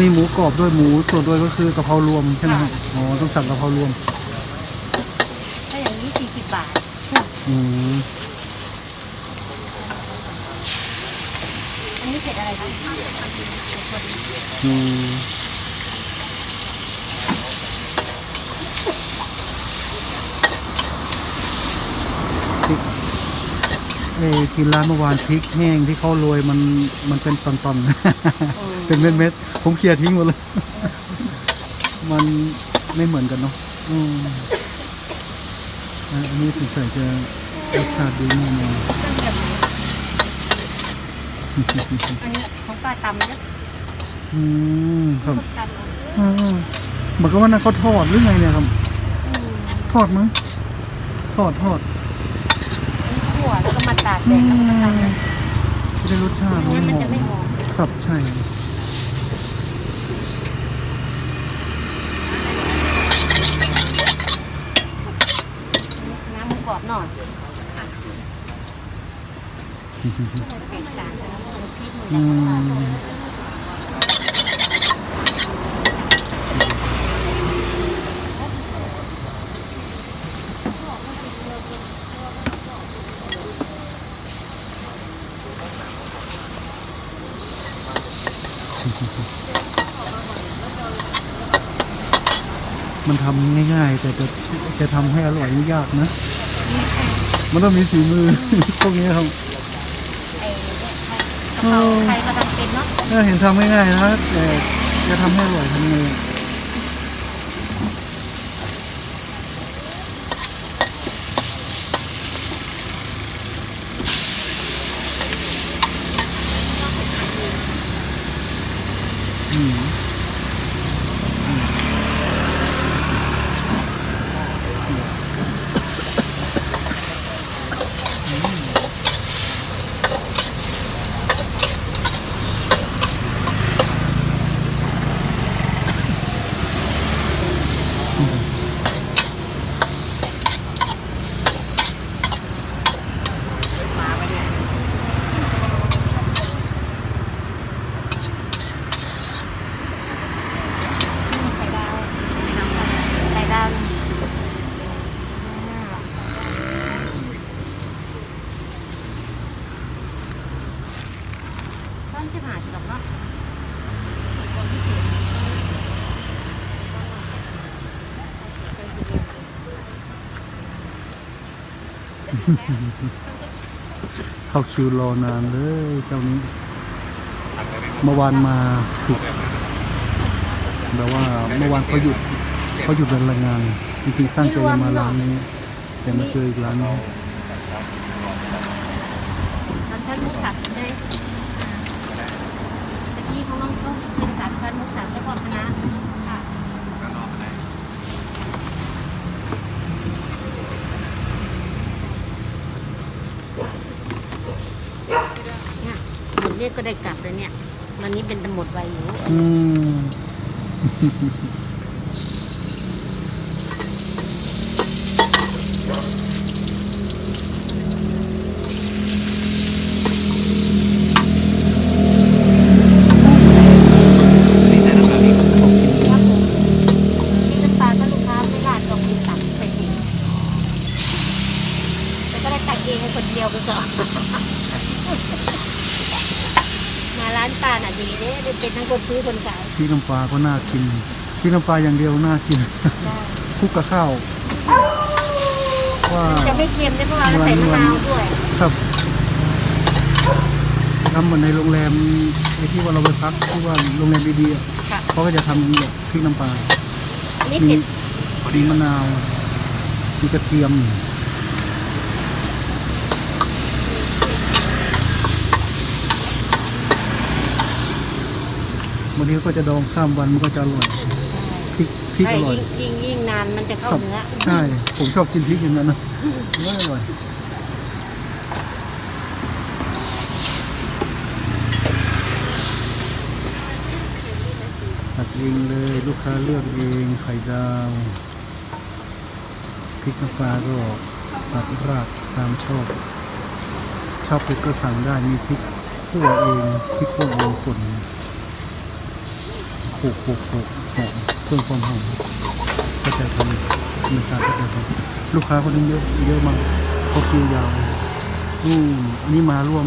มีหมูกรอบด้วยหมูส่วนด้วยก็คือกะเพรารวมใช่ไหมครับอ๋อต้องสั่งกะเพรารวม ถ้าอย่างนี้สี่สิบบาทอืมอันนี้เผ็ดอะไรคะอืมพริก เอ้กินร้านเมื่อวานพริกแห้งที่เขาโรยมันมันเป็นตอนๆ เป็นเม็ดๆ ผมเคลียร์ทิ้งหมดเลย มันไม่เหมือนกันเนาะอืมอันนี้สงสัยจะรสชาติดีแน่นอนอันนี้ของป้าตำนะอืมครับตำเอาอ่าเหมือนกับว่านั่นเขาทอดหรือไงเนี่ยครับอืมทอดมั้งทอดทอดอันนี้ขั่วแล้ว มาตากแดดแล้วก็มาตำนจะได้รสชาติหงั้นมันจะไม่หอมครับใช่ น้ำหมูกรอบหน่อยแตกต่างกันแล้วมันพริกมันจะำง่ายๆ แต่จะจะทำให้อร่อยนี่ยากนะ มันต้องมีฝีมือ พวกนี้ครับไอ้เนี่ยกะเพราใครก็ทำเป็นเนาะถ้าเห็นทำง่ายๆนะแต่จะทำให้อร่อยทำไงอะอืมไข่ดาวไข่ดาวนี่ต้นชิบหายสิหรอกเนาะ เข้าคิวรอนานเลยเจ้านี้ เมื่อวานมาถูกแบบว่าเมื่อวานเขาหยุดเขาหยุดเป็นแรงงานจริงๆตั้งใจมาร้านนี้ แต่มาเจออีกร้านนึงสานมูสับได้ตะกี้ของน้องเขาเป็นสามชั้นหมูสับแล้วก็คณะค่ะเนี่ยหมด เนี่ยก็ได้กลับเลยเนี่ย วันนี้เป็นหมดไวอยู่อืมครับผมที่น้ำตาลถ้าลูกค้าไม่ราดก็มีตักไปเองแต่ก็ได้ตักเองคนเดียวไปก่อนมา ร้านป้าน่ะดีเด้ได้เป็นทั้งคนซื้อคนขายพี่น้ำปลาก็น่ากินพี่น้ำปลาอย่างเดียวน่ากินคลุกกับข้าวว่าจะไม่เค็มได้เพราะว่าเราใส่มะนาวด้วยครับทำเหมือนในโรงแรมไอ้ที่ว่าเราไปพักที่ว่าโรงแรมดีๆอะค่ะเขาก็จะทำอย่างนี้แบบพริกน้ำปลาอันนี้มีเผ็ดมีมะนาวมีกระเทียม บางทีก็จะดองข้ามวันมันก็จะอร่อยพริกพริกใช่อร่อย ยิ่งยิ่งยิ่งนานมันจะเข้าเนื้อใช่ ผมชอบกินพริกอย่างนั้นนะอร่อยอร่อยตัดเองเลยลูกค้าเลือกเองไข่ดาวพริกน้ำปลาก็ตัดรากตามชอบ ชอบเผ็ดก็สั่งได้มีพริกขั่วเองพริกขั่วเองป่น โขกโขกโขกหอมเพิ่มความหอมก็จะทำมีการก็จะทำลูกค้าคนนี้เยอะเยอะมากเขาคิวยาวอืมอันนี้มาร่วม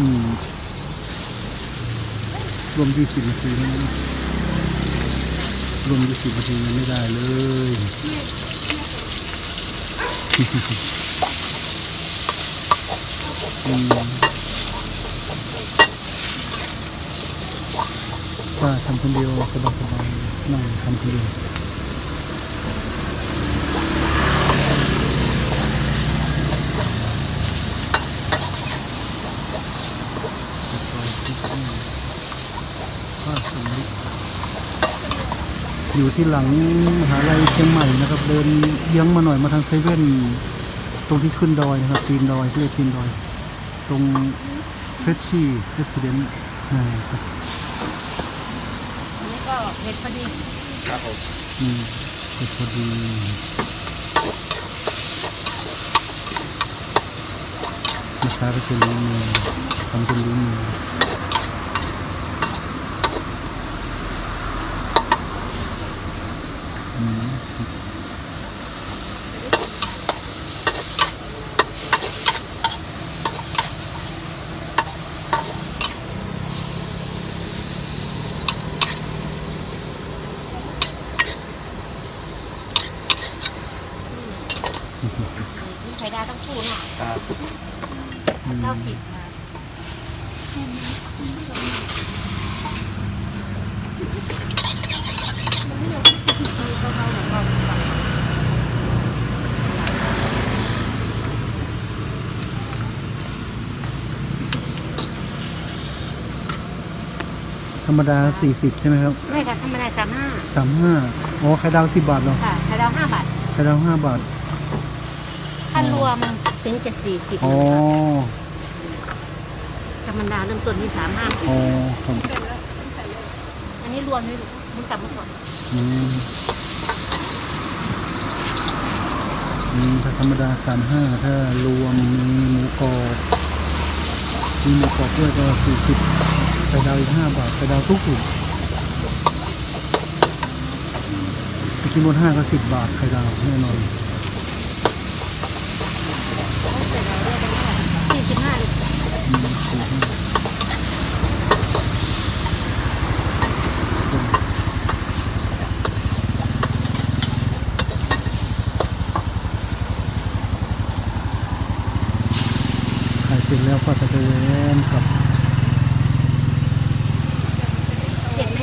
รวมยี่สิบนาทีนะรวมยี่สิบนาทียังไม่ได้เลยอืม ป้าทำคนเดียวสบายสบายๆนั่งทำคนเดียวอยู่ที่หลังมหาลัยเชียงใหม่นะครับ เดินเยื้องมาหน่อยมาทางเซเว่นตรงที่ขึ้นดอยนะครับตีนดอยเรียกตีนดอย ตรงเฟชชี่เรสซิเดนต์นะครับ ก็เผ็ดพอดีอืมเสร็จพอดีลูกค้าก็จะรู้มือทำจนรู้มืออืาวต้องคู่หน่อยครับอืมเก้าสิบมาธรรมดา 40 ใช่ไหมครับไม่ค่ะธรรมดาสามห้า35อ๋อไข่ดาว 10 บาทเหรอค่ะไข่ดาวห้าบาทไข่ดาว 5 บาท ถ้ารวมถึงจะสี่สิบอ๋อธรรมดาเริ่มต้นที่สามห้าอ๋อครับอันนี้รวมนี่มึงกลับมาก่อนอืมอืมถ้าธรรมดา35ถ้ารวมมีหมูกรอบมีหมูกรอบด้วยก็40ไข่ดาวอีก5บาทไข่ดาวทุกสุดไปกินบนห้างก็10บาทไข่ดาวแน่นอน สี่สิบห้าเลย อืม45ขายเสร็จแล้วก็จะไปแวนกับ เห็นไหม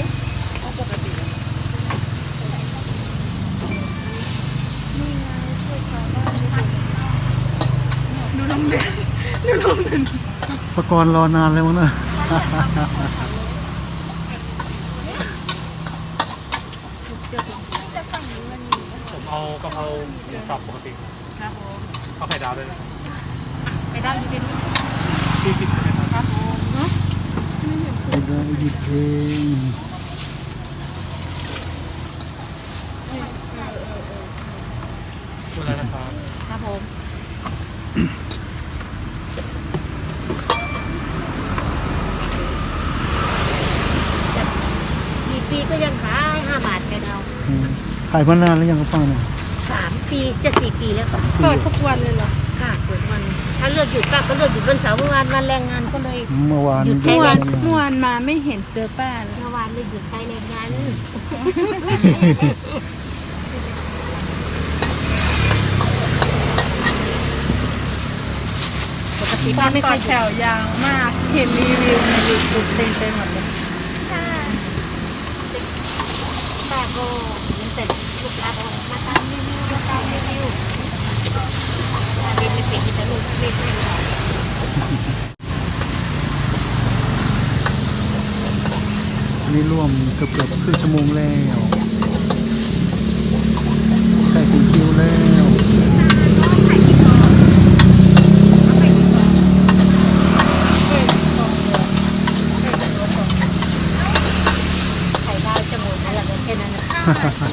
ประกรณ์รอนานแล้วมั้งนะผมเอากะเพราหมูสับปกติครับผมเอาไข่ดาวด้วยนะไข่ดาวอยู่เป็นสี่สิบใช่ไหมครับครับผมเนาะไปได้หยิบเองดูแลนะครับครับผมกี่ปีก็ยังขายห้าบาทไข่ดาว อืมขายมานานแล้วยังก็ป้าเนี่ยสามปีจะสี่ปีแล้วค่ะเปิดทุกวันเลยเหรอค่ะเปิดวัน ถ้าเลือกหยุดป้าก็เลือกหยุดวันเสาร์เมื่อวานวันแรงงานก็เลย เมื่อวานหยุดใช้เมื่อวัวานนเมื่อวานมาไม่เห็นเจอป้าเลยเมื่อวานเลยหยุดใช้แรงงาน ปกติตป้าอนไม่ต่ค่ออยหแถยุดวยาวมาก เห็นรีวิวในยูทูบเต็มไปหมดเลย ป้าก็เหมือนแต่ลูกค้าบอกมาตามรีวิวมาตามรีวิว ป้าเล่นไม่เป็นแต่ลูกเล่นไม่ได้นนี้ร่วมเกือบเกือบครึ่งชั่วโมงแล้วใกล้ถึงคิวแล้วไข่ดาวจ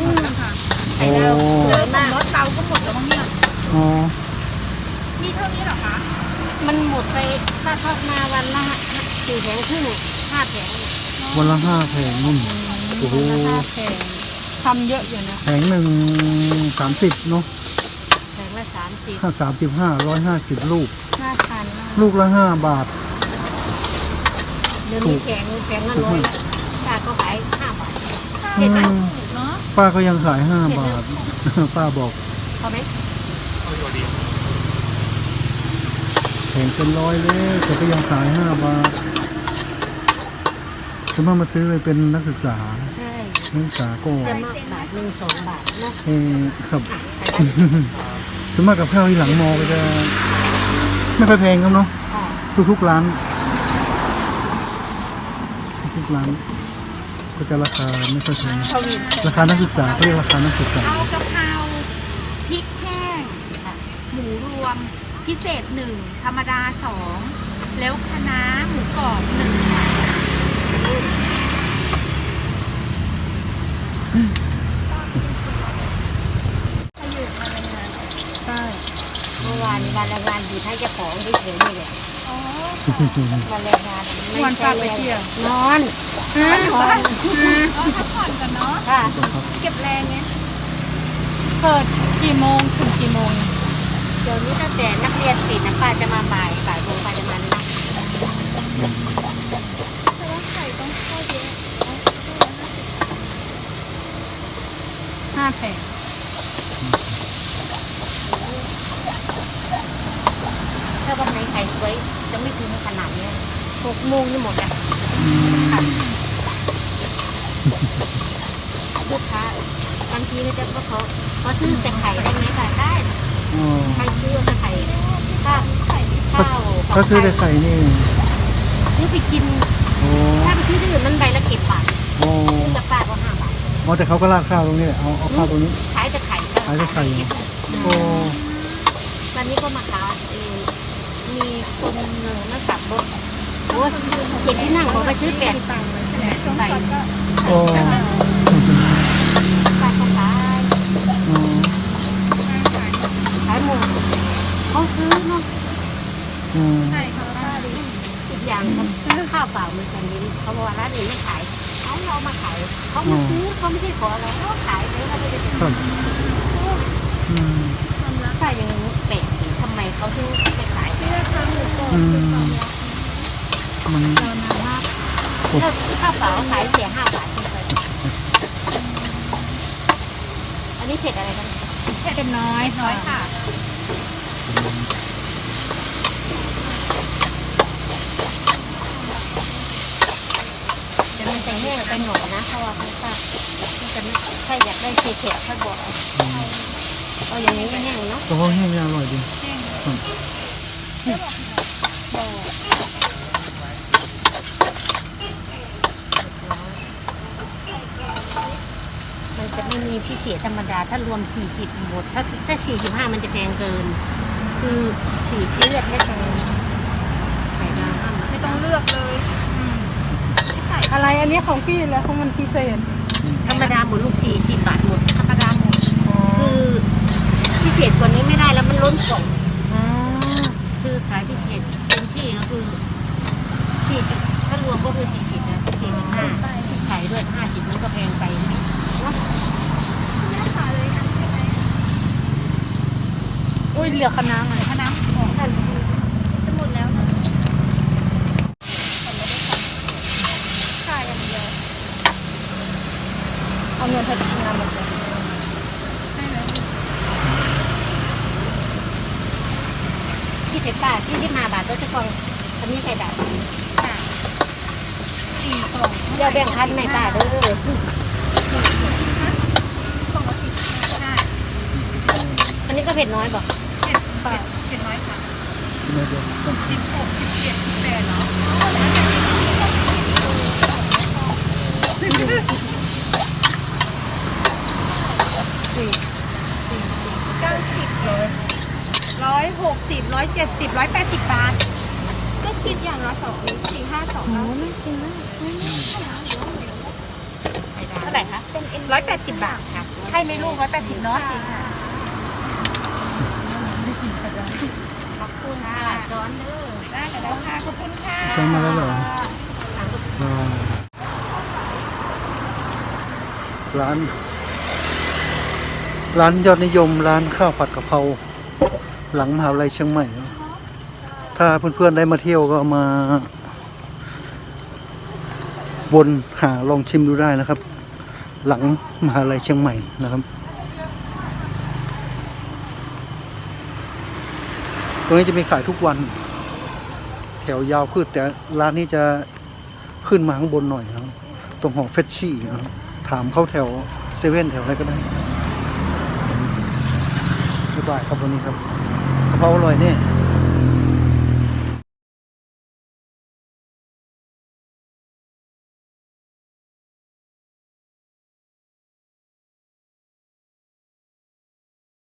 มันหมดไปถ้าทอดมาวันละสี่แผงครึ่งห้าแผงวันละห้าแผงนุ่นโอ้โหราคาแพงทำเยอะอยู่นะแผงหนึ่งสามสิบเนาะแผงละสามสิบถ้าสามสิบห้าร้อยห้าสิบลูกน่าทานมากลูกละห้าบาท เดี๋ยวนี้แผงแผงละร้อยละชาก็ขายห้าบาทอืเห็นไหมมเนาะป้าก็ยังขายห้าบาท ป้าบอก พอไหมเอาอยู่ดี แผงเป็นร้อยเลยแต่ก็ยังขายห้าบาทจะมามาซื้อเลยเป็นนักศึกษา ใช่นักศึกษาก็จะมากบาทหนึ่งสองบาทเนาะเออครับอะขายได้ส่วนมากกับข้าวที่หลังมอก็จะ ไม่ค่อยแพงครับเนาะอ๋อทุกๆร้าน ทุกๆร้านก็จะราคาไม่ค่อยแพงทวีตราคานักศึกษาเขาเรียกราคานักศึกษาเอากะเพราพริกแห้งหมูรวม พิเศษหนึ่งธรรมดาสองแล้วคะน้าหมูกรอบหนึ่งค่ะใช่เมื่อวานนี้วันแรงงานอยู่ให้เจ้าของที่เฉยๆนี่แหละวันแรงงานไม่วันใช่พาไปเที่ยวนอนฮะนอนเอาพักผ่อนกันเนาะค่ะ เก็บแรงไงเปิดกี่โมงถึงกี่โมง เดี๋ยวนี้ตั้งแต่นักเรียนปิดนะป้าจะมาบ่ายบ่ายโมงป้าจะมานะแต่ว่าไข่ต้องเข้าเยอะห้าแผงถ้าวันไหนไข่สวยจะไม่ถึงขนาดนี้หกโมงนี่หมดอะอืมลูกค้าบางทีก็จะก็เขาเขาซื้อแต่ไข่ได้ไหมค่ะได้ ใครซื้อแต่ไข่ข้าวไข่ข้าวถ้าซื้อแต่ไข่นี่ซื้อไปกินโอ้ถ้าไปซื้อที่อื่นมันใบละเก็บบาทโอ้ซื้อกับป้าก็ห้าบาทอ๋อแต่เขาก็ราดข้าวตรงนี้แหละเอาเอาข้าวตรงนี้ขายแต่ไข่ก็ขายแต่ไข่โอ้วันนี้ก็มาขายเออมีคนหนึ่งมาขับรถโอ้ยเจ็ดที่นั่งบอกไปซื้อแปดตังค์ใส่โอ้ ป้าก็ขาย อ๋อ ขายหมด เขาซื้อเนาะอืมอีกอย่างเขาซื้อข้าวเปล่าเหมือนกันนี้เขาบอกว่าร้านอื่นไม่ขายเขาเรามาขายเขามาซื้อเขาไม่ได้ขออะไรเขาขายเลยเราไม่ได้ครับอืมถ้าอย่างนี้แปลกดีทำไมเขาถึงไปขายอืมมันถ้าข้าวเปล่าขายเสียห้าบาทขึ้นไปอันนี้เผ็ดอะไรกันเป็นน้อยน้อยค่ะ แต่มันจะแห้งไปหน่อยนะเพราะว่าเขาทราบมันจะไม่ถ้าอยากได้เผ็ดๆค่อยบอกเอาเอาอย่างนี้ไม่แห้งเนาะกระเพาะแห้งนี่อร่อยดีมันจะไม่มีพิเศษธรรมดาถ้ารวม 40 หมด ถ้าถ้า 45 มันจะแพงเกิน คือสี่ชิ้นเลือดไม่แพงไข่ดาวห้าบาทไม่ต้องเลือกเลยอืมไม่ใส่ อะไรอันนี้ของพี่แล้วของมันพิเศษธรรมดาหมดลูก40บาทหมดธรรมดาหมดคือพิเศษกว่านี้ไม่ได้แล้วมันล้นกล่องอ๋อคือขายพิเศษเต็มที่ก็คือ40ถ้ารวมก็คือ40นะ45ขายด้วย50มันก็แพงไปไหมเนาะแม่ขาเลยนะใช่ไหมอุ้ยเหลือคณะหน่อย คณะหมูกรอบจะหมดแล้วนะค่ะอย่างเดียว เอาเงินทัดงานหมดเลยยที่เจ็ดบาทที่ที่มาบาทตัวจะกล่องอันนี้ไข่ดาวค่ะสี่กล่องเดี๋ยวแบ่งพันไม่บาทเด้ออันนี้ก็เผ็ดน้อยบอกเผ็ดเผ็ดน้อยค่ะสิบหกสิบเจ็ดสิบแปดเนาะ เก้าสิบเลย ร้อยหกสิบร้อยเจ็ดสิบร้อยแปดสิบบาท ก็คิดอย่างละสองสี่ห้าสองเท่าไหร่คะเป็นร้อยแปดสิบบาทค่ะใช่ไหมลูกร้อยแปดสิบเนาะขอบคุณค่ะช้อนเด้อได้แล้วค่ะขอบคุณค่ะใช้มาแล้วเหรออ่าร้าน ร้านยอดนิยมร้านข้าวผัดกะเพรา หลังมหาวิทยาลัยเชียงใหม่ ถ้าเพื่อนๆได้มาเที่ยวก็มา วนหาลองชิมดูได้นะครับ หลังมหาวิทยาลัยเชียงใหม่นะครับตรงนี้จะมีขายทุกวัน แถวยาวพืชแต่ร้านนี้จะขึ้นมาข้างบนหน่อยนะครับตรงหอเฟชชี่นะครับถามเข้าแถวเซเว่นแถวอะไรก็ได้บ๊ายบายครับวันนี้ครับะเพราอร่อยเนี่ย